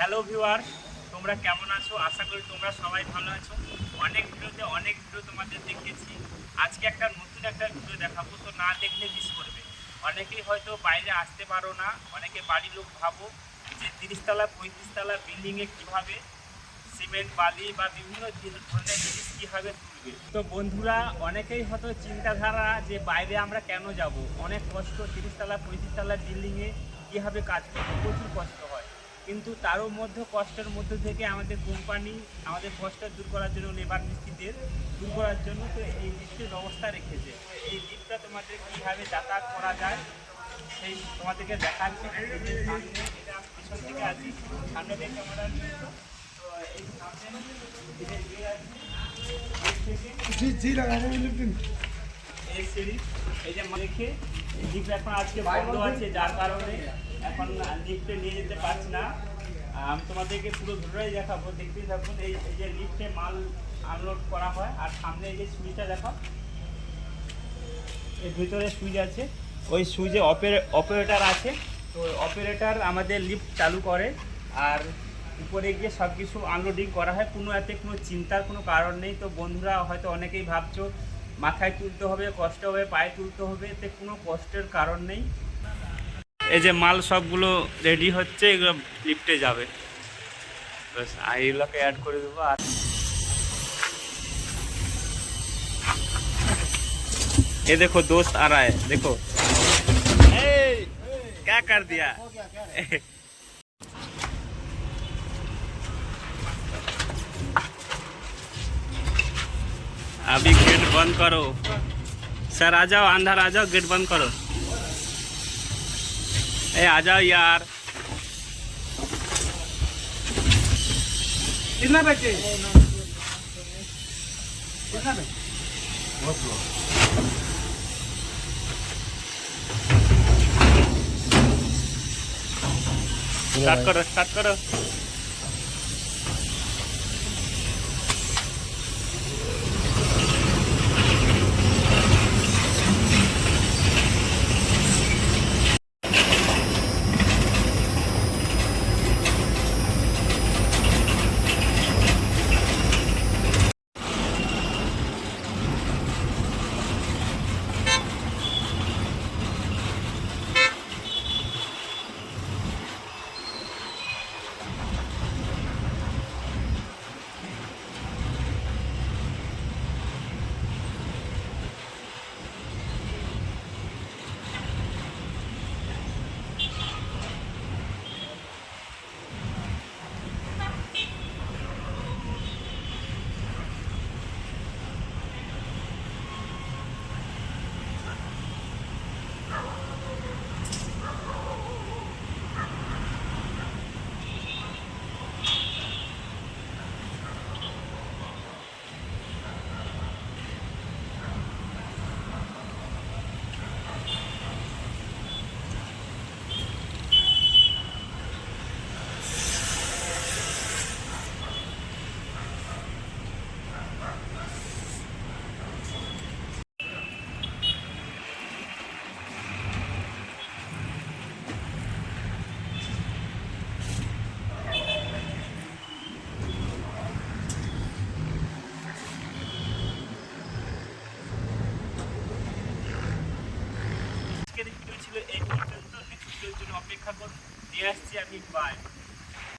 Hello viewer তোমরা কেমন আছো? আশা করি তোমরা সবাই ভালো আছো। অনেক ভিডিওতে অনেক ভিডিও তোমাদের দেখেছি। আজকে একটা নতুন একটা ভিডিও দেখাবো, তো না দেখলে মিস করবে। অনেকেই হয়তো বাইরে আসতে পারো না, অনেকে বাড়ির লোক ভাবো যে তিরিশতলা, পঁয়ত্রিশতলা বিল্ডিংয়ে কীভাবে সিমেন্ট বালি বা বিভিন্ন ধরনের জিনিস কীভাবে তুলবে। তো বন্ধুরা, অনেকেই হয়তো চিন্তাধারা যে বাইরে আমরা কেন যাব? অনেক কষ্ট তিরিশতলা, পঁয়ত্রিশতলা বিল্ডিংয়ে কীভাবে কাজ করব? প্রচুর কষ্ট হয়। কিন্তু তারও মধ্যে কষ্টের মধ্যে থেকে আমাদের কোম্পানি আমাদের কষ্ট দূর করার জন্য লেবার মিস্ত্রিদের দূর করার জন্য তো এই লিফ্টের ব্যবস্থা রেখেছে। এই লিফ্টটা তোমাদের কীভাবে যাতায়াত করা যায় সেই তোমাদেরকে দেখাচ্ছি। এটা এই যে দেখে এই এখন আজকে বন্ধ আছে যার কারণে এখন লিফটে নিয়ে যেতে পারছি না। আমি, তোমাদেরকে পুরো ধরেই দেখাবো। দেখতেই থাকুন, এই যে লিফটে মাল আনলোড করা হয়। আর সামনে এই যে সুইচটা দেখো, এর ভিতরে সুইচ আছে। ওই সুইচে অপারেটর আছে। তো অপারেটর আমাদের লিফট চালু করে। আর উপরে গিয়ে সব কিছু আনলোডিং করা হয়। কোনো এতে কোনো চিন্তার কোনো কারণ নেই। তো বন্ধুরা, হয়তো অনেকেই ভাবছ, মাথায় তুলতে হবে, কষ্ট হবে, পায়ে তুলতে হবে। এতে কোনো কষ্টের কারণ নেই। এই যে মাল সবগুলো রেডি হচ্ছে এগুলো লিফটে যাবে ব্যাস আর এগুলোকে অ্যাড করে দেবো আর ये देखो दोस्त आ रहा है देखो ए, क्या कर दिया अभी गेट बंद करो सर आ जाओ अंदर आ जाओ गेट बंद करो ए आ जाओ यार। कितना बचे कितना बचे स्टार्ट करो स्टार्ट करो। আজকের ভিডিও ছিল এই পর্যন্ত